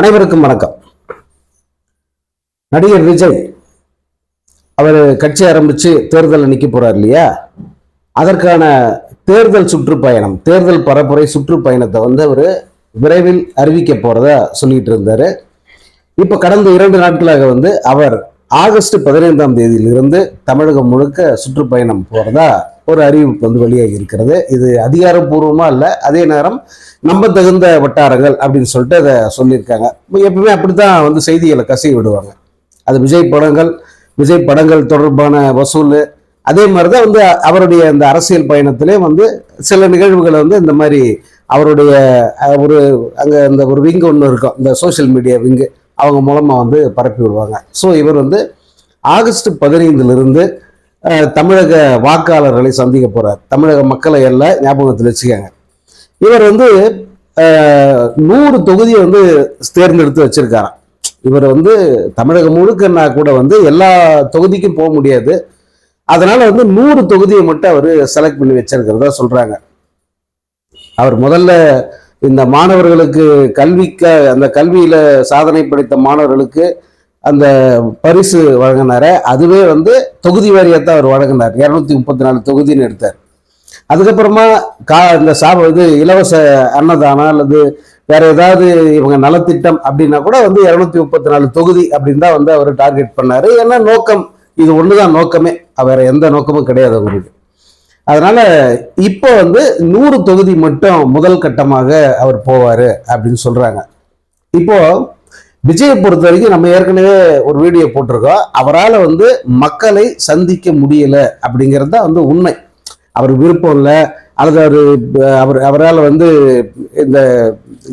அனைவருக்கும் வணக்கம். நடிகர் விஜய் அவர் கட்சி ஆரம்பித்து தேர்தலில் நிற்க போறார் இல்லையா? அதற்கான தேர்தல் சுற்றுப்பயணம் தேர்தல் பரப்புரை சுற்றுப்பயணத்தை வந்து அவர் விரைவில் அறிவிக்க போகிறதா சொல்லிட்டு இருந்தார். இப்போ கடந்த இரண்டு நாட்களாக வந்து அவர் ஆகஸ்ட் பதினைந்தாம் தேதியிலிருந்து தமிழகம் முழுக்க சுற்றுப்பயணம் போகிறதா ஒரு அறிவிப்பு வந்து வெளியாகி இருக்கிறது. இது அதிகாரப்பூர்வமாக இல்லை அதே நேரம் நம்ப தகுந்த வட்டாரங்கள் அப்படின்னு சொல்லிட்டு அதை சொல்லியிருக்காங்க. எப்பவுமே அப்படித்தான் வந்து செய்திகளை கசிய விடுவாங்க. அது விஜய் படங்கள் விஜய் படங்கள் தொடர்பான வசூல் அதே மாதிரி தான் வந்து அவருடைய அந்த அரசியல் பயணத்திலே வந்து சில நிகழ்வுகளை வந்து இந்த மாதிரி அவருடைய ஒரு அங்கே அந்த ஒரு விங்கு ஒன்று இருக்கும் இந்த சோஷியல் மீடியா விங்கு அவங்க மூலமாக வந்து பரப்பி விடுவாங்க. ஸோ இவர் வந்து ஆகஸ்ட் பதினைந்துலேருந்து தமிழக வாக்காளர்களை சந்திக்க போகிறார் தமிழக மக்களை எல்லாம் ஞாபகத்தில் வச்சுக்கோங்க. இவர் வந்து நூறு தொகுதியை வந்து தேர்ந்தெடுத்து வச்சிருக்காராம். இவர் வந்து தமிழகம் முழுக்கன்னா கூட வந்து எல்லா தொகுதிக்கும் போக முடியாது. அதனால வந்து நூறு தொகுதியை மட்டும் அவர் செலக்ட் பண்ணி வச்சிருக்கிறதா சொல்றாங்க. அவர் முதல்ல இந்த மாணவர்களுக்கு கல்விக்க அந்த கல்வியில சாதனை படைத்த மாணவர்களுக்கு அந்த பரிசு வழங்கினார். அதுவே வந்து தொகுதி வாரியத்தை அவர் வழங்கினார். இரநூத்தி முப்பத்தி நாலு தொகுதின்னு எடுத்தார். அதுக்கப்புறமா கா இந்த சாப இது இலவச அன்னதானம் அல்லது வேற ஏதாவது இவங்க நலத்திட்டம் அப்படின்னா கூட வந்து இரநூத்தி முப்பத்தி நாலு தொகுதி அப்படின்னு தான் வந்து அவர் டார்கெட் பண்ணார். ஏன்னா நோக்கம் இது ஒன்று தான் நோக்கமே. வேற எந்த நோக்கமும் கிடையாது அவருக்கு அதனால இப்போ வந்து நூறு தொகுதி மட்டும் முதல் கட்டமாக அவர் போவார் அப்படின்னு சொல்றாங்க. இப்போ விஜயை பொறுத்த வரைக்கும் நம்ம ஏற்கனவே ஒரு வீடியோ போட்டிருக்கோம். அவரால் வந்து மக்களை சந்திக்க முடியல அப்படிங்கிறது தான் வந்து உண்மை. அவர் விருப்பம் இல்லை. அல்லது அவர் அவர் அவரால் வந்து இந்த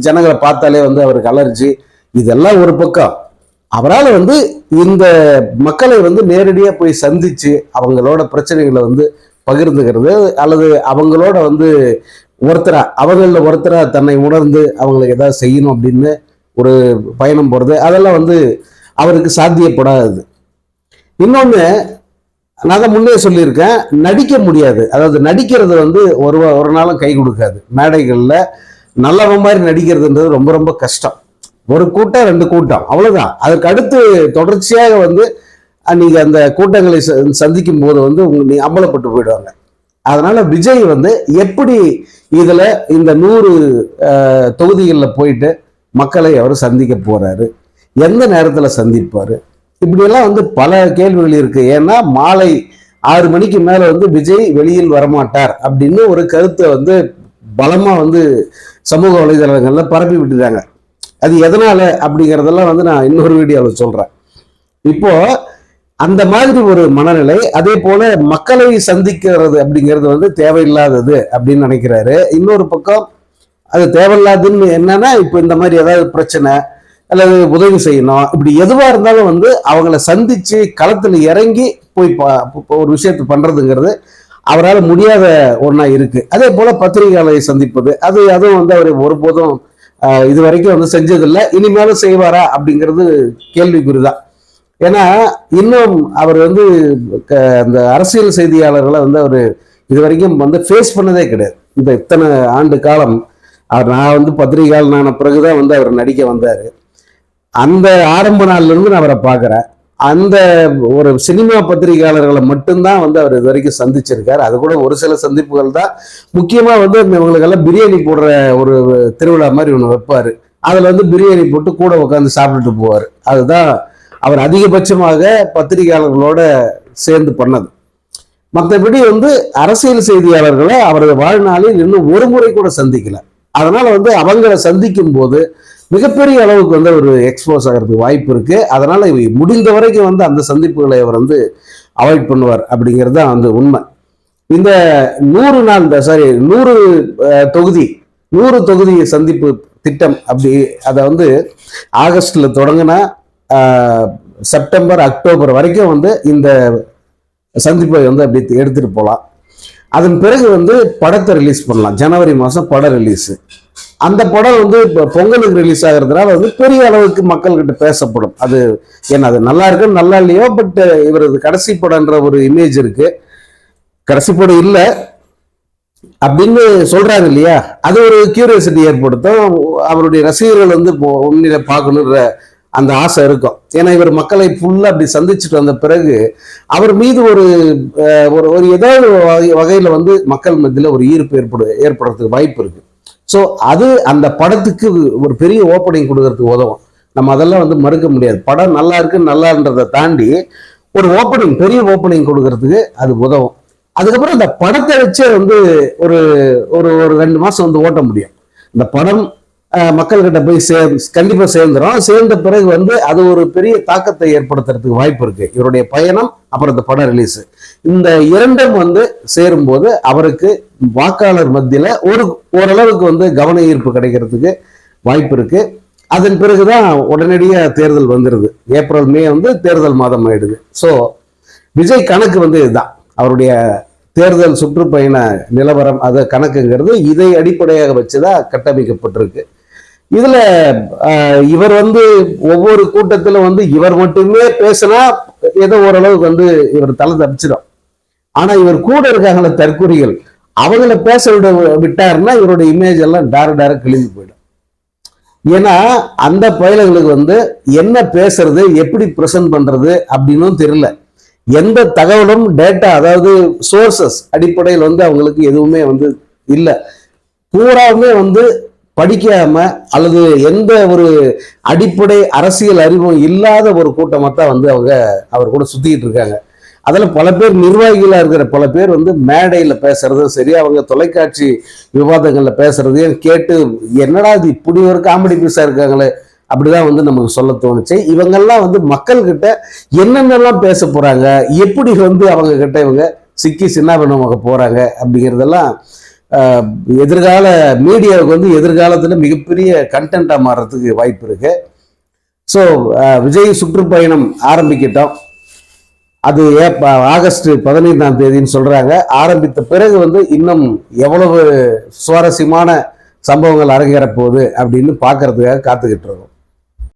ஜனங்களை பார்த்தாலே வந்து அவருக்கு அலர்ஜி இதெல்லாம் ஒரு பக்கம். அவரால் வந்து இந்த மக்களை வந்து நேரடியாக போய் சந்தித்து அவங்களோட பிரச்சனைகளை வந்து பகிர்ந்துக்கிறது அல்லது அவங்களோட வந்து ஒருத்தரா அவங்களில் ஒருத்தரா தன்னை உணர்ந்து அவங்களுக்கு ஏதாவது செய்யணும் அப்படின்னு ஒரு பயணம் போகிறது அதெல்லாம் வந்து அவருக்கு சாத்தியப்படாது. இன்னொன்று நான் தான் முன்னே சொல்லியிருக்கேன் நடிக்க முடியாது. அதாவது நடிக்கிறது வந்து ஒரு ஒரு நாளும் கை கொடுக்காது. மேடைகளில் நல்லவன் மாதிரி நடிக்கிறதுன்றது ரொம்ப ரொம்ப கஷ்டம். ஒரு கூட்டம் ரெண்டு கூட்டம் அவ்வளோதான் அதுக்கு அடுத்து தொடர்ச்சியாக வந்து நீங்கள் அந்த கூட்டங்களை சந்திக்கும் போது வந்து உங்க நீ அம்பலப்பட்டு போயிடுவாங்க. அதனால விஜய் வந்து எப்படி இதில் இந்த நூறு தொகுதிகளில் போயிட்டு மக்களை அவர் சந்திக்க போறாரு. எந்த நேரத்தில் சந்திப்பார்? இப்படியெல்லாம் வந்து பல கேள்விகள் இருக்கு. ஏன்னா மாலை ஆறு மணிக்கு மேலே வந்து விஜய் வெளியில் வரமாட்டார் அப்படின்னு ஒரு கருத்தை வந்து பலமாக வந்து சமூக வலைதளங்களில் பரப்பி விட்டுட்டாங்க. அது எதனால அப்படிங்கிறதெல்லாம் வந்து நான் இன்னொரு வீடியோவில் சொல்கிறேன் இப்போ அந்த மாதிரி ஒரு மனநிலை அதே போல மக்களை சந்திக்கிறது அப்படிங்கிறது வந்து தேவையில்லாதது அப்படின்னு நினைக்கிறாரு. இன்னொரு பக்கம் அது தேவையில்லாதுன்னு என்னன்னா இப்போ இந்த மாதிரி ஏதாவது பிரச்சனை அல்லது உதவி செய்யணும். இப்படி எதுவாக இருந்தாலும் வந்து அவங்கள சந்திச்சு களத்தில் இறங்கி போய் பா- ஒரு விஷயத்தை பண்ணுறதுங்கிறது அவரால் முடியாத ஒன்றா இருக்குது அதே போல் பத்திரிகையாளரை சந்திப்பது அது அதுவும் வந்து அவர் ஒருபோதும் இது வரைக்கும் வந்து செஞ்சதில்லை. இனிமேலும் செய்வாரா அப்படிங்கிறது கேள்விக்குறிதான். ஏன்னா இன்னும் அவர் வந்து க- அந்த அரசியல் செய்தியாளர்களை வந்து அவர் இது வரைக்கும் வந்து ஃபேஸ் பண்ணதே கிடையாது. இந்த இத்தனை ஆண்டு காலம் அவர் நான் வந்து பத்திரிகையாளனான பிறகுதான் வந்து அவர் நடிக்க வந்தார். அந்த ஆரம்ப நாள்லேருந்து நான் அவரை பார்க்குறேன். அந்த ஒரு சினிமா பத்திரிகையாளர்களை மட்டும்தான் வந்து அவர் இது வரைக்கும் சந்திச்சிருக்காரு. அது கூட ஒரு சில சந்திப்புகள் தான். முக்கியமாக வந்து இவங்களுக்கெல்லாம் பிரியாணி போடுற ஒரு திருவிழா மாதிரி ஒன்று வைப்பார். அதில் வந்து பிரியாணி போட்டு கூட உட்காந்து சாப்பிட்டுட்டு போவார். அதுதான் அவர் அதிகபட்சமாக பத்திரிகையாளர்களோட சேர்ந்து பண்ணது. மற்றபடி வந்து அரசியல் செய்தியாளர்களை அவரது வாழ்நாளில் இன்னும் ஒரு முறை கூட சந்திக்கல. அதனால வந்து அவங்கள சந்திக்கும் போது மிகப்பெரிய அளவுக்கு வந்து ஒரு எக்ஸ்போஸ் ஆகிறதுக்கு வாய்ப்பு இருக்கு. அதனால முடிந்த வரைக்கும் வந்து அந்த சந்திப்புகளை அவர் வந்து அவாய்ட் பண்ணுவார் அப்படிங்கிறது தான் வந்து உண்மை. இந்த நூறு நாள் சாரி நூறு தொகுதி நூறு தொகுதி சந்திப்பு திட்டம் அப்படி அதை வந்து ஆகஸ்டில் தொடங்கினா செப்டம்பர் அக்டோபர் வரைக்கும் வந்து இந்த சந்திப்பை வந்து அப்படி எடுத்துகிட்டு போகலாம். அதன் பிறகு வந்து படத்தை ரிலீஸ் பண்ணலாம். ஜனவரி மாதம் படம் ரிலீஸு அந்த படம் வந்து இப்போ பொங்கலுக்கு ரிலீஸ் ஆகிறதுனால வந்து பெரிய அளவுக்கு மக்கள்கிட்ட பேசப்படும். அது ஏன்னா அது நல்லா இருக்கு நல்லா இல்லையோ பட் இவரது கடைசி படம்ன்ற ஒரு இமேஜ் இருக்கு. கடைசி படம் இல்லை. அப்படின்னு சொல்றாங்க இல்லையா? அது ஒரு கியூரியசிட்டி ஏற்படுத்தும். அவருடைய ரசிகர்கள் வந்து உண்மையில பார்க்கணுன்ற அந்த ஆசை இருக்கும். ஏன்னா இவர் மக்களை ஃபுல்லாக அப்படி சந்திச்சுட்டு வந்த பிறகு அவர் மீது ஒரு ஒரு ஒரு ஏதாவது ஒரு வகை- வந்து மக்கள் மத்தியில் ஒரு ஈர்ப்பு ஏற்படு ஏற்படுறதுக்கு வாய்ப்பு இருக்கு. ஸோ அது அந்த படத்துக்கு ஒரு பெரிய ஓப்பனிங் கொடுக்கறதுக்கு உதவும். நம்ம அதெல்லாம் வந்து மறுக்க முடியாது. படம் நல்லா இருக்குன்னு நல்லான்றதை தாண்டி ஒரு ஓப்பனிங் பெரிய ஓப்பனிங் கொடுக்கறதுக்கு அது உதவும். அதுக்கப்புறம் இந்த படத்தை வச்சே வந்து ஒரு ஒரு ஒரு ரெண்டு மாதம் வந்து ஓட்ட முடியும். இந்த படம் மக்கள்கிட்ட போய் சே கண்டிப்பாக சேர்ந்துரும். சேர்ந்த பிறகு வந்து அது ஒரு பெரிய தாக்கத்தை ஏற்படுத்துறதுக்கு வாய்ப்பு இருக்கு. இவருடைய பயணம் அப்புறம் இந்த படம் ரிலீஸ் இந்த இரண்டும் வந்து சேரும்போது அவருக்கு வாக்காளர் மத்தியில் ஒரு ஓரளவுக்கு வந்து கவன ஈர்ப்பு கிடைக்கிறதுக்கு வாய்ப்பு இருக்கு. அதன் பிறகுதான் உடனடியாக தேர்தல் வந்துடுது ஏப்ரல் மே வந்து தேர்தல் மாதம் ஆயிடுது. ஸோ விஜய் கணக்கு வந்து இதுதான். அவருடைய தேர்தல் சுற்றுப்பயண நிலவரம் அது கணக்குங்கிறது இதை அடிப்படையாக வச்சுதான் கட்டமைக்கப்பட்டிருக்கு. இதுல இவர் வந்து ஒவ்வொரு கூட்டத்திலும் வந்து இவர் மட்டுமே பேசினா ஏதோ ஓரளவுக்கு வந்து இவர் தலை தப்பிச்சிடும் ஆனா இவர் கூட இருக்காங்கள தற்கொலைகள் அவங்கள பேச விட விட்டாருன்னா இவருடைய இமேஜ் எல்லாம் டேர டேர கிழிஞ்சு போயிடும். ஏன்னா அந்த பயல்களுக்கு வந்து என்ன பேசுறது எப்படி ப்ரெசன்ட் பண்றது அப்படின்னும் தெரியல. எந்த தகவலும் டேட்டா அதாவது சோர்சஸ் அடிப்படையில் வந்து அவங்களுக்கு எதுவுமே வந்து இல்லை. பூராவுமே வந்து படிக்காம அல்லது எந்த ஒரு அடிப்படை அரசியல் அறிவும் இல்லாத ஒரு கூட்டமாக தான் வந்து அவங்க அவர் கூட சுத்திக்கிட்டு இருக்காங்க. அதில் பல பேர் நிர்வாகிகளாக இருக்கிற பல பேர் வந்து மேடையில் பேசுறதும் சரி அவங்க தொலைக்காட்சி விவாதங்களில் பேசுறதையும் கேட்டு என்னடா இது இப்படி ஒரு காமெடி பீஸாக இருக்காங்களே அப்படிதான் வந்து நமக்கு சொல்ல தோணுச்சு. இவங்கெல்லாம் வந்து மக்கள்கிட்ட என்னென்னலாம் பேச போகிறாங்க எப்படி வந்து அவங்க கிட்ட இவங்க சிக்கி சின்னாபின்னமாக போகிறாங்க அப்படிங்கிறதெல்லாம் எதிர்கால மீடியாவுக்கு வந்து எதிர்காலத்தில் மிகப்பெரிய கண்டென்ட்டாக மாறுறதுக்கு வாய்ப்பு இருக்கு. ஸோ விஜய் சுற்றுப்பயணம் ஆரம்பிக்கிட்டோம். அது ஏப் ஆகஸ்ட் பதினைந்தாம் தேதின்னு சொல்கிறாங்க ஆரம்பித்த பிறகு வந்து இன்னும் எவ்வளவு சுவாரஸ்யமான சம்பவங்கள் அரங்கேறப்போகுது அப்படின்னு பார்க்கறதுக்காக காத்துக்கிட்டு இருக்கோம்.